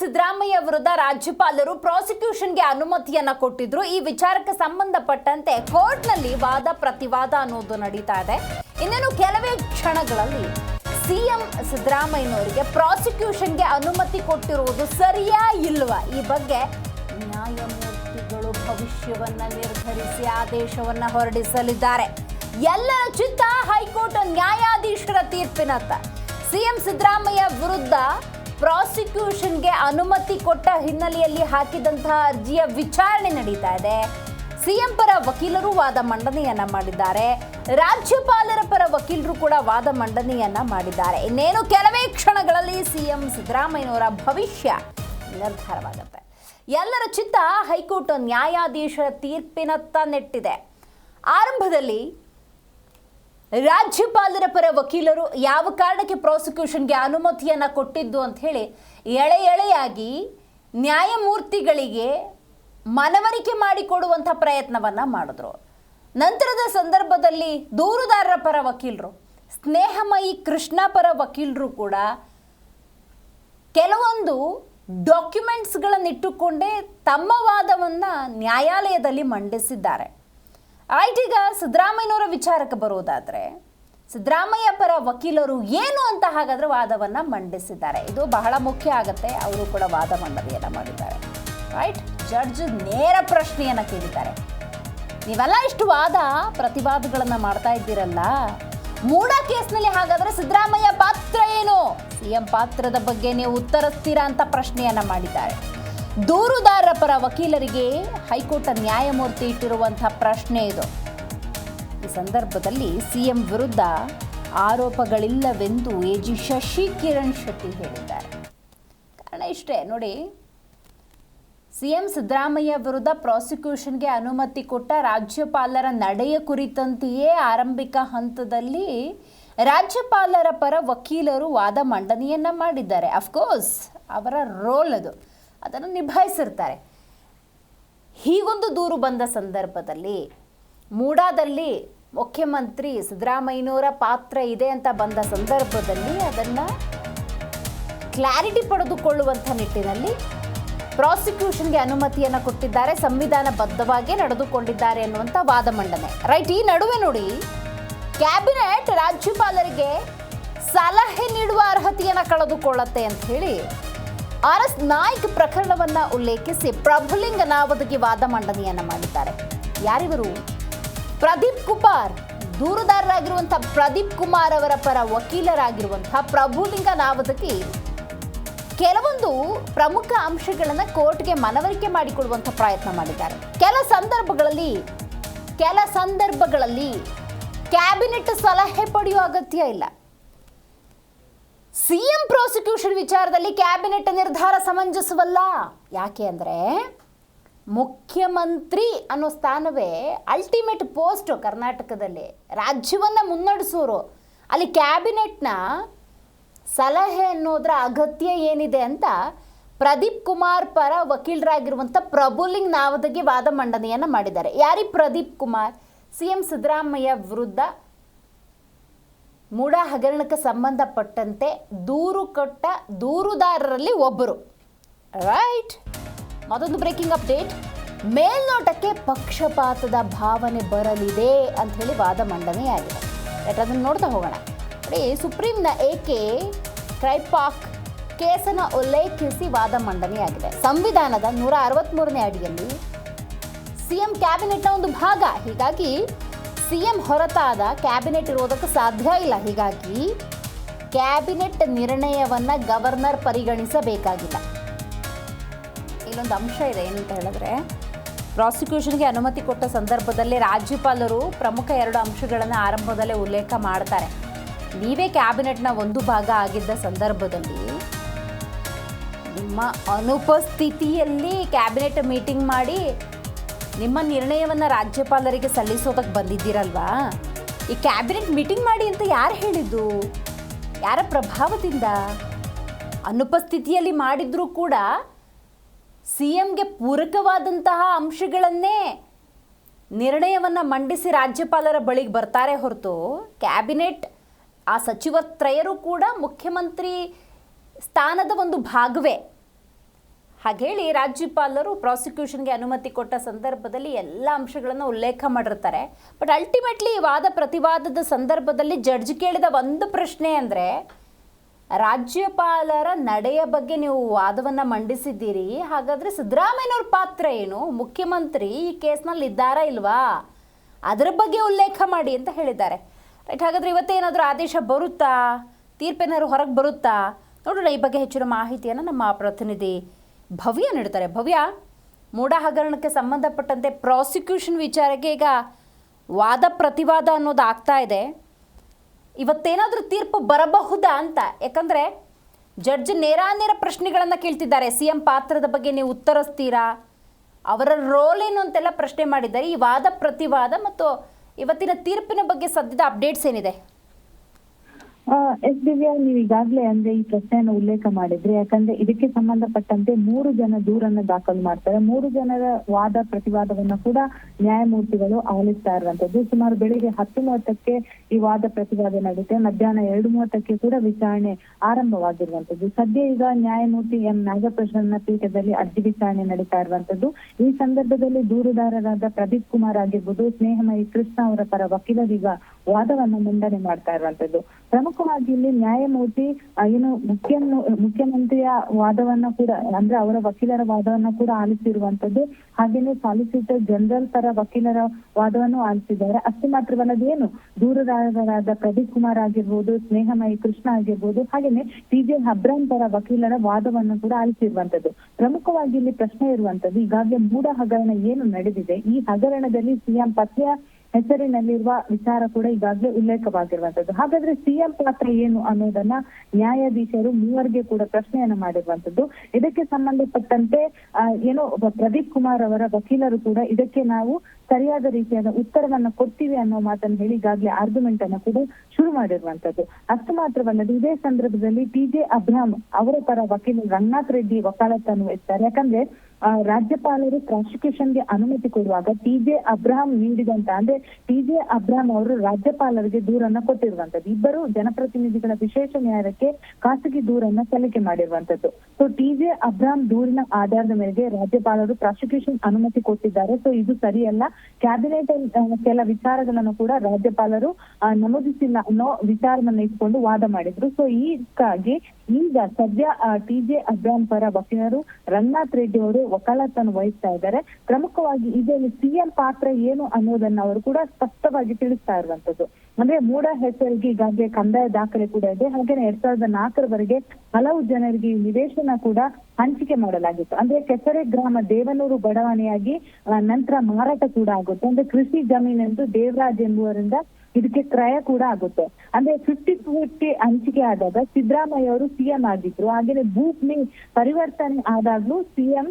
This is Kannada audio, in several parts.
ಸಿದ್ದರಾಮಯ್ಯ ವಿರುದ್ಧ ರಾಜ್ಯಪಾಲರು ಪ್ರಾಸಿಕ್ಯೂಷನ್ಗೆ ಅನುಮತಿಯನ್ನ ಕೊಟ್ಟಿದ್ರು. ಈ ವಿಚಾರಕ್ಕೆ ಸಂಬಂಧಪಟ್ಟಂತೆ ಕೋರ್ಟ್ನಲ್ಲಿ ವಾದ ಪ್ರತಿವಾದ ಅನ್ನೋದು ನಡೀತಾ ಇದೆ. ಇನ್ನೇನು ಕೆಲವೇ ಕ್ಷಣಗಳಲ್ಲಿ ಸಿಎಂ ಸಿದ್ದರಾಮಯ್ಯನವರಿಗೆ ಪ್ರಾಸಿಕ್ಯೂಷನ್ಗೆ ಅನುಮತಿ ಕೊಟ್ಟಿರುವುದು ಸರಿಯಾ ಇಲ್ವಾ? ಈ ಬಗ್ಗೆ ನ್ಯಾಯಮೂರ್ತಿಗಳು ಭವಿಷ್ಯವನ್ನ ನಿರ್ಧರಿಸಿ ಆದೇಶವನ್ನ ಹೊರಡಿಸಲಿದ್ದಾರೆ. ಎಲ್ಲರ ಚಿತ್ತ ಹೈಕೋರ್ಟ್ ನ್ಯಾಯಾಧೀಶರ ತೀರ್ಪಿನತ್ತ ಸಿಎಂ ಸಿದ್ದರಾಮಯ್ಯ ವಿರುದ್ಧ ಪ್ರಾಸಿಕ್ಯೂಷನ್ಗೆ ಅನುಮತಿ ಕೊಟ್ಟ ಹಿನ್ನೆಲೆಯಲ್ಲಿ ಹಾಕಿದಂತಹ ಅರ್ಜಿಯ ವಿಚಾರಣೆ ನಡೀತಾ ಇದೆ. ಸಿಎಂ ಪರ ವಕೀಲರು ವಾದ ಮಂಡನೆಯನ್ನ ಮಾಡಿದ್ದಾರೆ. ರಾಜ್ಯಪಾಲರ ಪರ ವಕೀಲರು ಕೂಡ ವಾದ ಮಂಡನೆಯನ್ನ ಮಾಡಿದ್ದಾರೆ. ಇನ್ನೇನು ಕೆಲವೇ ಕ್ಷಣಗಳಲ್ಲಿ ಸಿಎಂ ಸಿದ್ದರಾಮಯ್ಯನವರ ಭವಿಷ್ಯ ನಿರ್ಧಾರವಾಗುತ್ತೆ. ಎಲ್ಲರ ಚಿತ್ತ ಹೈಕೋರ್ಟ್ ನ್ಯಾಯಾಧೀಶರ ತೀರ್ಪಿನತ್ತ ನೆಟ್ಟಿದೆ. ಆರಂಭದಲ್ಲಿ ರಾಜ್ಯಪಾಲರ ಪರ ವಕೀಲರು ಯಾವ ಕಾರಣಕ್ಕೆ ಪ್ರಾಸಿಕ್ಯೂಷನ್ಗೆ ಅನುಮತಿಯನ್ನು ಕೊಟ್ಟಿದ್ದು ಅಂತ ಹೇಳಿ ಎಳೆ ಎಳೆಯಾಗಿ ನ್ಯಾಯಮೂರ್ತಿಗಳಿಗೆ ಮನವರಿಕೆ ಮಾಡಿಕೊಡುವಂಥ ಪ್ರಯತ್ನವನ್ನು ಮಾಡಿದ್ರು. ನಂತರದ ಸಂದರ್ಭದಲ್ಲಿ ದೂರುದಾರರ ಪರ ವಕೀಲರು, ಸ್ನೇಹಮಯಿ ಕೃಷ್ಣ ಪರ ವಕೀಲರು ಕೂಡ ಕೆಲವೊಂದು ಡಾಕ್ಯುಮೆಂಟ್ಸ್ಗಳನ್ನಿಟ್ಟುಕೊಂಡೇ ತಮ್ಮ ವಾದವನ್ನು ನ್ಯಾಯಾಲಯದಲ್ಲಿ ಮಂಡಿಸಿದ್ದಾರೆ. ಈಗ ಸಿದ್ದರಾಮಯ್ಯನವರ ವಿಚಾರಕ್ಕೆ ಬರೋದಾದರೆ ಸಿದ್ದರಾಮಯ್ಯ ಪರ ವಕೀಲರು ಏನು ಅಂತ ಹಾಗಾದ್ರೆ ವಾದವನ್ನು ಮಂಡಿಸಿದ್ದಾರೆ. ಇದು ಬಹಳ ಮುಖ್ಯ ಆಗುತ್ತೆ. ಅವರು ಕೂಡ ವಾದ ಮಂಡನೆಯನ್ನ ಮಾಡಿದ್ದಾರೆ. ರೈಟ್ ಜಡ್ಜ್ ನೇರ ಪ್ರಶ್ನೆಯನ್ನ ಕೇಳಿದ್ದಾರೆ. ನೀವೆಲ್ಲ ಇಷ್ಟು ವಾದ ಪ್ರತಿವಾದಗಳನ್ನು ಮಾಡ್ತಾ ಇದ್ದೀರಲ್ಲ? ಮೂಡ ಕೇಸ್ನಲ್ಲಿ ಹಾಗಾದ್ರೆ ಸಿದ್ದರಾಮಯ್ಯ ಪಾತ್ರ ಏನು? ಸಿಎಂ ಪಾತ್ರದ ಬಗ್ಗೆ ನೀವು ಉತ್ತರಿಸ್ತೀರಾ ಅಂತ ಪ್ರಶ್ನೆಯನ್ನ ಮಾಡಿದ್ದಾರೆ. ದೂರುದಾರರ ಪರ ವಕೀಲರಿಗೆ ಹೈಕೋರ್ಟ್ ನ್ಯಾಯಮೂರ್ತಿ ಇಟ್ಟಿರುವಂತಹ ಪ್ರಶ್ನೆ ಇದು. ಈ ಸಂದರ್ಭದಲ್ಲಿ ಸಿಎಂ ವಿರುದ್ಧ ಆರೋಪಗಳಿಲ್ಲವೆಂದು ಎಜಿ ಶಶಿ ಕಿರಣ್ ಶೆಟ್ಟಿ ಹೇಳಿದ್ದಾರೆ. ಕಾರಣ ಇಷ್ಟೇ, ನೋಡಿ, ಸಿಎಂ ಸಿದ್ದರಾಮಯ್ಯ ವಿರುದ್ಧ ಪ್ರಾಸಿಕ್ಯೂಷನ್ಗೆ ಅನುಮತಿ ಕೊಟ್ಟ ರಾಜ್ಯಪಾಲರ ನಡೆಯ ಕುರಿತಂತೆಯೇ ಆರಂಭಿಕ ಹಂತದಲ್ಲಿ ರಾಜ್ಯಪಾಲರ ಪರ ವಕೀಲರು ವಾದ ಮಂಡನೆಯನ್ನ ಮಾಡಿದ್ದಾರೆ. ಅಫ್ಕೋರ್ಸ್ ಅವರ ರೋಲ್ ಅದು. ಅದನ್ನು ನಿಭಾಯಿಸಿರ್ತಾರೆ. ಹೀಗೊಂದು ದೂರು ಬಂದ ಸಂದರ್ಭದಲ್ಲಿ ಮೂಡಾದಲ್ಲಿ ಮುಖ್ಯಮಂತ್ರಿ ಸಿದ್ದರಾಮಯ್ಯನವರ ಪಾತ್ರ ಇದೆ ಅಂತ ಬಂದ ಸಂದರ್ಭದಲ್ಲಿ ಅದನ್ನು ಕ್ಲಾರಿಟಿ ಪಡೆದುಕೊಳ್ಳುವಂಥ ನಿಟ್ಟಿನಲ್ಲಿ ಪ್ರಾಸಿಕ್ಯೂಷನ್ಗೆ ಅನುಮತಿಯನ್ನು ಕೊಟ್ಟಿದ್ದಾರೆ ಸಂವಿಧಾನ ಬದ್ಧವಾಗಿ ನಡೆದುಕೊಂಡಿದ್ದಾರೆ ಅನ್ನುವಂಥ ವಾದ ಮಂಡನೆ. ರೈಟ್, ಈ ನಡುವೆ ನೋಡಿ, ಕ್ಯಾಬಿನೆಟ್ ರಾಜ್ಯಪಾಲರಿಗೆ ಸಲಹೆ ನೀಡುವ ಅರ್ಹತೆಯನ್ನು ಕಳೆದುಕೊಳ್ಳುತ್ತೆ ಅಂತ ಹೇಳಿ ಆರ್ ಎಸ್ ನಾಯ್ಕ್ ಪ್ರಕರಣವನ್ನ ಉಲ್ಲೇಖಿಸಿ ಪ್ರಭುಲಿಂಗ ನಾವದಗಿ ವಾದ ಮಂಡನೆಯನ್ನ ಮಾಡಿದ್ದಾರೆ. ಯಾರಿವರು? ಪ್ರದೀಪ್ ಕುಮಾರ್. ದೂರುದಾರರಾಗಿರುವಂತಹ ಪ್ರದೀಪ್ ಕುಮಾರ್ ಅವರ ಪರ ವಕೀಲರಾಗಿರುವಂತಹ ಪ್ರಭುಲಿಂಗ ನಾವದಕಿ ಕೆಲವೊಂದು ಪ್ರಮುಖ ಅಂಶಗಳನ್ನು ಕೋರ್ಟ್ಗೆ ಮನವರಿಕೆ ಮಾಡಿಕೊಡುವಂಥ ಪ್ರಯತ್ನ ಮಾಡಿದ್ದಾರೆ. ಕೆಲ ಸಂದರ್ಭಗಳಲ್ಲಿ ಕೆಲ ಸಂದರ್ಭಗಳಲ್ಲಿ ಕ್ಯಾಬಿನೆಟ್ ಸಲಹೆ ಪಡೆಯುವ ಅಗತ್ಯ ಇಲ್ಲ. ಸಿಎಂ ಪ್ರಾಸಿಕ್ಯೂಷನ್ ವಿಚಾರದಲ್ಲಿ ಕ್ಯಾಬಿನೆಟ್ ನಿರ್ಧಾರ ಸಮಂಜಸವಲ್ಲ. ಯಾಕೆ ಅಂದರೆ ಮುಖ್ಯಮಂತ್ರಿ ಅನ್ನೋ ಸ್ಥಾನವೇ ಅಲ್ಟಿಮೇಟ್ ಪೋಸ್ಟ್ ಕರ್ನಾಟಕದಲ್ಲಿ. ರಾಜ್ಯವನ್ನು ಮುನ್ನಡೆಸೋರು. ಅಲ್ಲಿ ಕ್ಯಾಬಿನೆಟ್ನ ಸಲಹೆ ಅನ್ನೋದ್ರ ಅಗತ್ಯ ಏನಿದೆ ಅಂತ ಪ್ರದೀಪ್ ಕುಮಾರ್ ಪರ ವಕೀಲರಾಗಿರುವಂಥ ಪ್ರಭುಲಿಂಗ್ ನಾವದಗಿ ವಾದ ಮಂಡನೆಯನ್ನು ಮಾಡಿದ್ದಾರೆ. ಯಾರಿ ಪ್ರದೀಪ್ ಕುಮಾರ್? ಸಿ ಎಂ ಸಿದ್ದರಾಮಯ್ಯ ವಿರುದ್ಧ ಮೂಡ ಹಗರಣಕ್ಕೆ ಸಂಬಂಧಪಟ್ಟಂತೆ ದೂರು ಕೊಟ್ಟ ದೂರುದಾರರಲ್ಲಿ ಒಬ್ಬರು ರೈಟ್ ಮತ್ತೊಂದು ಬ್ರೇಕಿಂಗ್ ಅಪ್ಡೇಟ್ ಮೇಲ್ನೋಟಕ್ಕೆ ಪಕ್ಷಪಾತದ ಭಾವನೆ ಬರಲಿದೆ ಅಂತ ಹೇಳಿ ವಾದ ಮಂಡನೆಯಾಗಿದೆ. ಬಟ್ ಅದನ್ನು ನೋಡ್ತಾ ಹೋಗೋಣ. ನೋಡಿ ಸುಪ್ರೀಂನ ಏಕೆ ಕ್ರೈಪಾಕ್ ಕೇಸನ್ನು ಉಲ್ಲೇಖಿಸಿ ವಾದ ಮಂಡನೆಯಾಗಿದೆ. ಸಂವಿಧಾನದ ನೂರ ಅರವತ್ತ್ಮೂರನೇ ಅಡಿಯಲ್ಲಿ ಸಿಎಂ ಕ್ಯಾಬಿನೆಟ್ನ ಒಂದು ಭಾಗ. ಹೀಗಾಗಿ ಸಿಎಂ ಹೊರತಾದ ಕ್ಯಾಬಿನೆಟ್ ಇರೋದಕ್ಕೆ ಸಾಧ್ಯ ಇಲ್ಲ. ಹೀಗಾಗಿ ಕ್ಯಾಬಿನೆಟ್ ನಿರ್ಣಯವನ್ನ ಗವರ್ನರ್ ಪರಿಗಣಿಸಬೇಕಾಗಿಲ್ಲ ಇಲ್ಲೊಂದು ಅಂಶ ಇದೆ, ಏನಂತ ಹೇಳಿದ್ರೆ, ಪ್ರಾಸಿಕ್ಯೂಷನ್ಗೆ ಅನುಮತಿ ಕೊಟ್ಟ ಸಂದರ್ಭದಲ್ಲಿ ರಾಜ್ಯಪಾಲರು ಪ್ರಮುಖ ಎರಡು ಅಂಶಗಳನ್ನು ಆರಂಭದಲ್ಲೇ ಉಲ್ಲೇಖ ಮಾಡ್ತಾರೆ. ನೀವೇ ಕ್ಯಾಬಿನೆಟ್ನ ಒಂದು ಭಾಗ ಆಗಿದ್ದ ಸಂದರ್ಭದಲ್ಲಿ ನಿಮ್ಮ ಅನುಪಸ್ಥಿತಿಯಲ್ಲಿ ಕ್ಯಾಬಿನೆಟ್ ಮೀಟಿಂಗ್ ಮಾಡಿ ನಿಮ್ಮ ನಿರ್ಣಯವನ್ನು ರಾಜ್ಯಪಾಲರಿಗೆ ಸಲ್ಲಿಸೋದಕ್ಕೆ ಬಂದಿದ್ದೀರಲ್ವಾ? ಈ ಕ್ಯಾಬಿನೆಟ್ ಮೀಟಿಂಗ್ ಮಾಡಿ ಅಂತ ಯಾರು ಹೇಳಿದ್ದು? ಯಾರ ಪ್ರಭಾವದಿಂದ? ಅನುಪಸ್ಥಿತಿಯಲ್ಲಿ ಮಾಡಿದ್ರೂ ಕೂಡ ಸಿ ಎಂಗೆ ಪೂರಕವಾದಂತಹ ಅಂಶಗಳನ್ನೇ ನಿರ್ಣಯವನ್ನು ಮಂಡಿಸಿ ರಾಜ್ಯಪಾಲರ ಬಳಿಗೆ ಬರ್ತಾರೆ ಹೊರತು ಕ್ಯಾಬಿನೆಟ್ ಆ ಸಚಿವ ತ್ರಯರು ಕೂಡ ಮುಖ್ಯಮಂತ್ರಿ ಸ್ಥಾನದ ಒಂದು ಭಾಗವೇ. ಹಾಗೇಳಿ ರಾಜ್ಯಪಾಲರು ಪ್ರಾಸಿಕ್ಯೂಷನ್ಗೆ ಅನುಮತಿ ಕೊಟ್ಟ ಸಂದರ್ಭದಲ್ಲಿ ಎಲ್ಲ ಅಂಶಗಳನ್ನು ಉಲ್ಲೇಖ ಮಾಡಿರ್ತಾರೆ. ಬಟ್ ಅಲ್ಟಿಮೇಟ್ಲಿ ವಾದ ಪ್ರತಿವಾದದ ಸಂದರ್ಭದಲ್ಲಿ ಜಡ್ಜ್ ಕೇಳಿದ ಒಂದು ಪ್ರಶ್ನೆ ಅಂದರೆ, ರಾಜ್ಯಪಾಲರ ನಡೆಯ ಬಗ್ಗೆ ನೀವು ವಾದವನ್ನು ಮಂಡಿಸಿದ್ದೀರಿ, ಹಾಗಾದರೆ ಸಿದ್ದರಾಮಯ್ಯನವ್ರ ಪಾತ್ರ ಏನು? ಮುಖ್ಯಮಂತ್ರಿ ಈ ಕೇಸ್ನಲ್ಲಿ ಇದ್ದಾರಾ ಇಲ್ವಾ? ಅದರ ಬಗ್ಗೆ ಉಲ್ಲೇಖ ಮಾಡಿ ಅಂತ ಹೇಳಿದ್ದಾರೆ. ರೈಟ್ ಹಾಗಾದರೆ ಇವತ್ತೇನಾದರೂ ಆದೇಶ ಬರುತ್ತಾ? ತೀರ್ಪೇನಾದ್ರು ಹೊರಗೆ ಬರುತ್ತಾ? ನೋಡೋಣ ಈ ಬಗ್ಗೆ ಹೆಚ್ಚಿನ ಮಾಹಿತಿಯನ್ನು ನಮ್ಮ ಪ್ರತಿನಿಧಿ ಭವ್ಯ ನೀಡ್ತಾರೆ. ಭವ್ಯ ಮೂಡ ಹಗರಣಕ್ಕೆ ಸಂಬಂಧಪಟ್ಟಂತೆ ಪ್ರಾಸಿಕ್ಯೂಷನ್ ವಿಚಾರಕ್ಕೆ ಈಗ ವಾದ ಪ್ರತಿವಾದ ಅನ್ನೋದು ಆಗ್ತಾ ಇದೆ. ಇವತ್ತೇನಾದರೂ ತೀರ್ಪು ಬರಬಹುದಾ ಅಂತ? ಯಾಕಂದರೆ ಜಡ್ಜ್ ನೇರಾನೇರ ಪ್ರಶ್ನೆಗಳನ್ನು ಕೇಳ್ತಿದ್ದಾರೆ. ಸಿ ಎಂ ಪಾತ್ರದ ಬಗ್ಗೆ ನೀವು ಉತ್ತರಿಸ್ತೀರಾ? ಅವರ ರೋಲ್ ಏನು ಅಂತೆಲ್ಲ ಪ್ರಶ್ನೆ ಮಾಡಿದ್ದಾರೆ. ಈ ವಾದ ಪ್ರತಿವಾದ ಮತ್ತು ಇವತ್ತಿನ ತೀರ್ಪಿನ ಬಗ್ಗೆ ಸದ್ಯದ ಅಪ್ಡೇಟ್ಸ್ ಏನಿದೆ? ಎಸ್ ದಿವ್ಯಾ ನೀವು ಈಗಾಗಲೇ ಅಂದ್ರೆ ಈ ಪ್ರಶ್ನೆಯನ್ನು ಉಲ್ಲೇಖ ಮಾಡಿದ್ರೆ, ಯಾಕಂದ್ರೆ ಇದಕ್ಕೆ ಸಂಬಂಧಪಟ್ಟಂತೆ ಮೂರು ಜನ ದೂರನ್ನ ದಾಖಲು ಮಾಡ್ತಾರೆ. ಮೂರು ಜನರ ವಾದ ಪ್ರತಿವಾದವನ್ನ ಕೂಡ ನ್ಯಾಯಮೂರ್ತಿಗಳು ಆಲಿಸ್ತಾ ಇರುವಂತದ್ದು. ಸುಮಾರು ಬೆಳಿಗ್ಗೆ ಹತ್ತು ಮೂವತ್ತಕ್ಕೆ ಈ ವಾದ ಪ್ರತಿವಾದ ನಡೆಯುತ್ತೆ. ಮಧ್ಯಾಹ್ನ ಎರಡು ಮೂವತ್ತಕ್ಕೆ ಕೂಡ ವಿಚಾರಣೆ ಆರಂಭವಾಗಿರುವಂತದ್ದು. ಸದ್ಯ ಈಗ ನ್ಯಾಯಮೂರ್ತಿ ಎಂ. ನಾಗಪ್ರಸನ್ನ ಪೀಠದಲ್ಲಿ ಅರ್ಜಿ ವಿಚಾರಣೆ ನಡೀತಾ ಇರುವಂತದ್ದು. ಈ ಸಂದರ್ಭದಲ್ಲಿ ದೂರುದಾರರಾದ ಪ್ರದೀಪ್ ಕುಮಾರ್ ಆಗಿರ್ಬೋದು ಸ್ನೇಹಮಯಿ ಕೃಷ್ಣ ಅವರ ಪರ ವಕೀಲರೀಗ ವಾದವನ್ನು ಮಂಡನೆ ಮಾಡ್ತಾ ಇರುವಂತದ್ದು. ಪ್ರಮುಖವಾಗಿ ಇಲ್ಲಿ ನ್ಯಾಯಮೂರ್ತಿ, ಏನು ಮುಖ್ಯ ಮುಖ್ಯಮಂತ್ರಿಯ ವಾದವನ್ನ ಕೂಡ, ಅಂದ್ರೆ ಅವರ ವಕೀಲರ ವಾದವನ್ನ ಕೂಡ ಆಲಿಸಿರುವಂತದ್ದು ಹಾಗೇನೆ ಸಾಲಿಸಿಟರ್ ಜನರಲ್ ತರ ವಕೀಲರ ವಾದವನ್ನು ಆಲಿಸಿದ್ದಾರೆ. ಅಷ್ಟೇ ಮಾತ್ರವಲ್ಲದೇನು ದೂರದಾರರಾದ ಪ್ರದೀಪ್ ಕುಮಾರ್ ಆಗಿರ್ಬೋದು, ಸ್ನೇಹಮಯಿ ಕೃಷ್ಣ ಆಗಿರ್ಬೋದು ಹಾಗೇನೆ ಟಿ ಜೆ ಹಬ್ರಾನ್ ಪರ ವಕೀಲರ ವಾದವನ್ನು ಕೂಡ ಆಲಿಸಿರುವಂತದ್ದು ಪ್ರಮುಖವಾಗಿ ಇಲ್ಲಿ ಪ್ರಶ್ನೆ ಇರುವಂತದ್ದು ಈಗಾಗಲೇ ಮೂಡ ಹಗರಣ ಏನು ನಡೆದಿದೆ? ಈ ಹಗರಣದಲ್ಲಿ ಸಿಎಂ ಪತ್ನಿಯ ಹೆಸರಿನಲ್ಲಿರುವ ವಿಚಾರ ಕೂಡ ಈಗಾಗಲೇ ಉಲ್ಲೇಖವಾಗಿರುವಂತದ್ದು. ಹಾಗಾದ್ರೆ ಸಿಎಂ ಪಾತ್ರ ಏನು ಅನ್ನೋದನ್ನ ನ್ಯಾಯಾಧೀಶರು ಮೂವರಿಗೆ ಕೂಡ ಪ್ರಶ್ನೆಯನ್ನ ಮಾಡಿರುವಂತದ್ದು. ಇದಕ್ಕೆ ಸಂಬಂಧಪಟ್ಟಂತೆ ಏನೋ ಪ್ರದೀಪ್ ಕುಮಾರ್ ಅವರ ವಕೀಲರು ಕೂಡ ಇದಕ್ಕೆ ನಾವು ಸರಿಯಾದ ರೀತಿಯಾದ ಉತ್ತರವನ್ನ ಕೊಡ್ತೀವಿ ಅನ್ನೋ ಮಾತನ್ನು ಹೇಳಿ ಈಗಾಗಲೇ ಆರ್ಗ್ಯುಮೆಂಟ್ ಅನ್ನ ಕೂಡ ಶುರು ಮಾಡಿರುವಂತದ್ದು. ಅಷ್ಟು ಮಾತ್ರವಲ್ಲದೆ ಇದೇ ಸಂದರ್ಭದಲ್ಲಿ ಟಿ ಜೆ ಅಬ್ರಾಮ್ ಅವರ ಪರ ವಕೀಲ ರಂಗನಾಥ್ ರೆಡ್ಡಿ ವಕಾಲತ್ತನ್ನು ವಹಿಸ್ತಾರೆ ಯಾಕಂದ್ರೆ ರಾಜ್ಯಪಾಲರು ಪ್ರಾಸಿಕ್ಯೂಷನ್ಗೆ ಅನುಮತಿ ಕೊಡುವಾಗ ಟಿ ಜೆ ಅಬ್ರಹಾಂ ನೀಡಿದಂತ, ಅಂದ್ರೆ ಟಿ ಜೆ ಅಬ್ರಹಾಂ ಅವರು ರಾಜ್ಯಪಾಲರಿಗೆ ದೂರನ್ನ ಕೊಟ್ಟಿರುವಂತದ್ದು ಇಬ್ಬರು ಜನಪ್ರತಿನಿಧಿಗಳ ವಿಶೇಷ ನ್ಯಾಯಾಲಯಕ್ಕೆ ಖಾಸಗಿ ದೂರನ್ನ ಸಲ್ಲಿಕೆ ಮಾಡಿರುವಂತದ್ದು ಸೊ ಟಿ ಜೆ ಅಬ್ರಹಾಂ ದೂರಿನ ಆಧಾರದ ಮೇರೆಗೆ ರಾಜ್ಯಪಾಲರು ಪ್ರಾಸಿಕ್ಯೂಷನ್ ಅನುಮತಿ ಕೊಟ್ಟಿದ್ದಾರೆ. ಸೊ ಇದು ಸರಿಯಲ್ಲ. ಕ್ಯಾಬಿನೆಟ್ ಕೆಲ ವಿಚಾರಗಳನ್ನು ಕೂಡ ರಾಜ್ಯಪಾಲರು ನಮೂದಿಸಿಲ್ಲ ಅನ್ನೋ ವಿಚಾರವನ್ನ ಇಟ್ಕೊಂಡು ವಾದ ಮಾಡಿದ್ರು. ಸೊ ಈಗಾಗಿ ಈಗ ಸದ್ಯ ಟಿ ಜೆ ಅಬ್ರಾಹಂ ಪರ ವಕೀಲರು ರಂಗನಾಥ್ ರೆಡ್ಡಿ ಅವರು ವಕಾಲತ್ತನ್ನು ವಹಿಸ್ತಾ ಇದ್ದಾರೆ. ಪ್ರಮುಖವಾಗಿ ಇದರಲ್ಲಿ ಸಿಎಂ ಪಾತ್ರ ಏನು ಅನ್ನೋದನ್ನ ಅವರು ಕೂಡ ಸ್ಪಷ್ಟವಾಗಿ ತಿಳಿಸ್ತಾ ಇರುವಂತದ್ದು ಅಂದ್ರೆ ಮೂಡ ಹೆಸರಿಗೆ ಈಗಾಗಲೇ ಕಂದಾಯ ದಾಖಲೆ ಕೂಡ ಇದೆ. ಹಾಗೆ ಎರಡ್ ಸಾವಿರದ ನಾಲ್ಕರವರೆಗೆ ಹಲವು ಜನರಿಗೆ ನಿವೇಶನ ಕೂಡ ಹಂಚಿಕೆ ಮಾಡಲಾಗಿತ್ತು. ಅಂದ್ರೆ ಕೆಸರೆ ಗ್ರಾಮ ದೇವನೂರು ಬಡಾವಣೆಯಾಗಿ ನಂತರ ಮಾರಾಟ ಕೂಡ ಆಗುತ್ತೆ. ಅಂದ್ರೆ ಕೃಷಿ ಜಮೀನೆಂದು ದೇವರಾಜ್ ಎಂಬುವರಿಂದ ಇದಕ್ಕೆ ಕ್ರಯ ಕೂಡ ಆಗುತ್ತೆ. ಅಂದ್ರೆ ಫಿಫ್ಟಿ ಫಿಫ್ಟಿ ಹಂಚಿಕೆ ಆದಾಗ ಸಿದ್ದರಾಮಯ್ಯ ಅವರು ಸಿಎಂ ಆಗಿದ್ರು. ಹಾಗೇನೆ ಭೂಮಿ ಪರಿವರ್ತನೆ ಆದಾಗ್ಲೂ ಸಿಎಂ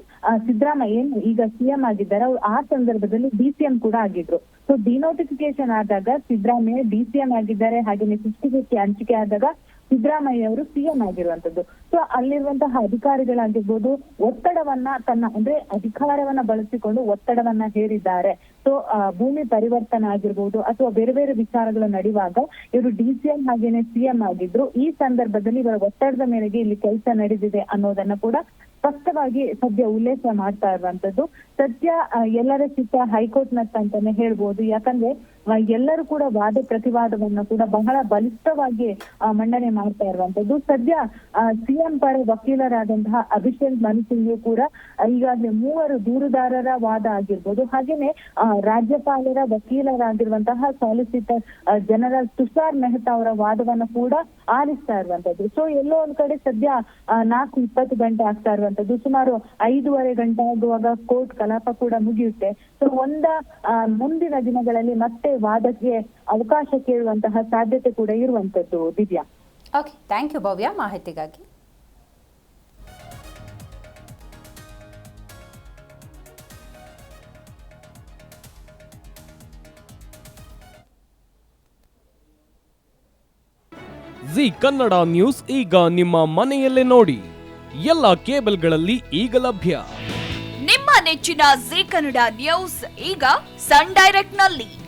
ಸಿದ್ದರಾಮಯ್ಯ ಏನು ಈಗ ಸಿಎಂ ಆಗಿದ್ದಾರೆ. ಅವ್ರು ಆ ಸಂದರ್ಭದಲ್ಲಿ ಡಿ ಸಿಎಂ ಕೂಡ ಆಗಿದ್ರು. ಸೊ ಡಿನೋಟಿಫಿಕೇಶನ್ ಆದಾಗ ಸಿದ್ದರಾಮಯ್ಯ ಡಿ ಸಿಎಂ ಆಗಿದ್ದಾರೆ. ಹಾಗೇನೆ ಫಿಫ್ಟಿ ಫಿಫ್ಟಿ ಹಂಚಿಕೆ ಆದಾಗ ಸಿದ್ದರಾಮಯ್ಯ ಅವರು ಸಿಎಂ ಆಗಿರುವಂತದ್ದು. ಸೊ ಅಲ್ಲಿರುವಂತಹ ಅಧಿಕಾರಿಗಳಾಗಿರ್ಬೋದು, ಒತ್ತಡವನ್ನ ತನ್ನ, ಅಂದ್ರೆ ಅಧಿಕಾರವನ್ನ ಬಳಸಿಕೊಂಡು ಒತ್ತಡವನ್ನ ಹೇರಿದ್ದಾರೆ. ಸೊ ಭೂಮಿ ಪರಿವರ್ತನೆ ಆಗಿರ್ಬೋದು ಅಥವಾ ಬೇರೆ ಬೇರೆ ವಿಚಾರಗಳು ನಡೆಯುವಾಗ ಇವರು ಡಿ ಸಿಎಂ ಹಾಗೇನೆ ಸಿಎಂ ಆಗಿದ್ರು, ಈ ಸಂದರ್ಭದಲ್ಲಿ ಇವರ ಒತ್ತಡದ ಮೇರೆಗೆ ಇಲ್ಲಿ ಕೆಲಸ ನಡೆದಿದೆ ಅನ್ನೋದನ್ನ ಕೂಡ ಸ್ಪಷ್ಟವಾಗಿ ಸದ್ಯ ಉಲ್ಲೇಖ ಮಾಡ್ತಾ ಇರುವಂತದ್ದು. ಸದ್ಯ ಎಲ್ಲರ ಚಿತ್ರ ಹೈಕೋರ್ಟ್ ನತ್ತ ಅಂತಾನೆ ಹೇಳ್ಬೋದು. ಯಾಕಂದ್ರೆ ಎಲ್ಲರೂ ಕೂಡ ವಾದ ಪ್ರತಿವಾದವನ್ನು ಕೂಡ ಬಹಳ ಬಲಿಷ್ಠವಾಗಿ ಮಂಡನೆ ಮಾಡ್ತಾ ಇರುವಂತದ್ದು. ಸದ್ಯ ಸಿಎಂ ಪರ ವಕೀಲರಾದಂತಹ ಅಭಿಷೇಕ್ ಮನು ಕೂಡ ಈಗಾಗಲೇ ಮೂವರು ದೂರುದಾರರ ವಾದ ಆಗಿರ್ಬೋದು. ಹಾಗೇನೆ ರಾಜ್ಯಪಾಲರ ವಕೀಲರಾಗಿರುವಂತಹ ಸಾಲಿಸಿಟರ್ ಜನರಲ್ ತುಷಾರ್ ಮೆಹ್ತಾ ಅವರ ವಾದವನ್ನ ಕೂಡ ಆಲಿಸ್ತಾ ಇರುವಂತದ್ದು. ಸೊ ಎಲ್ಲೋ ಒಂದ್ ಕಡೆ ಸದ್ಯ ನಾಲ್ಕು ಇಪ್ಪತ್ತು ಗಂಟೆ ಆಗ್ತಾ ಇರುವಂತದ್ದು. ಸುಮಾರು ಐದೂವರೆ ಗಂಟೆ ಆಗುವಾಗ ಕೋರ್ಟ್ ಕಲಾಪ ಕೂಡ ಮುಗಿಯುತ್ತೆ. ಸೊ ಒಂದ ಮುಂದಿನ ದಿನಗಳಲ್ಲಿ ಮತ್ತೆ ವಾದಕ್ಕೆ ಅವಕಾಶ ಕೇಳುವಂತಹ ಸಾಧ್ಯತೆ ಕೂಡ ಇರುವಂತದ್ದು Divya. Okay thank you Bhavya. ಮಾಹಿತಿಗಾಗಿ. ಜಿ ಕನ್ನಡ ನ್ಯೂಸ್ ಈಗ ನಿಮ್ಮ ಮನೆಯಲ್ಲೇ ನೋಡಿ. ಎಲ್ಲ ಕೇಬಲ್ಗಳಲ್ಲಿ ಈಗ ಲಭ್ಯ. ನಿಮ್ಮ ನೆಚ್ಚಿನ ಜಿ ಕನ್ನಡ ನ್ಯೂಸ್ ಈಗ ಸನ್ ಡೈರೆಕ್ಟ್ನಲ್ಲಿ.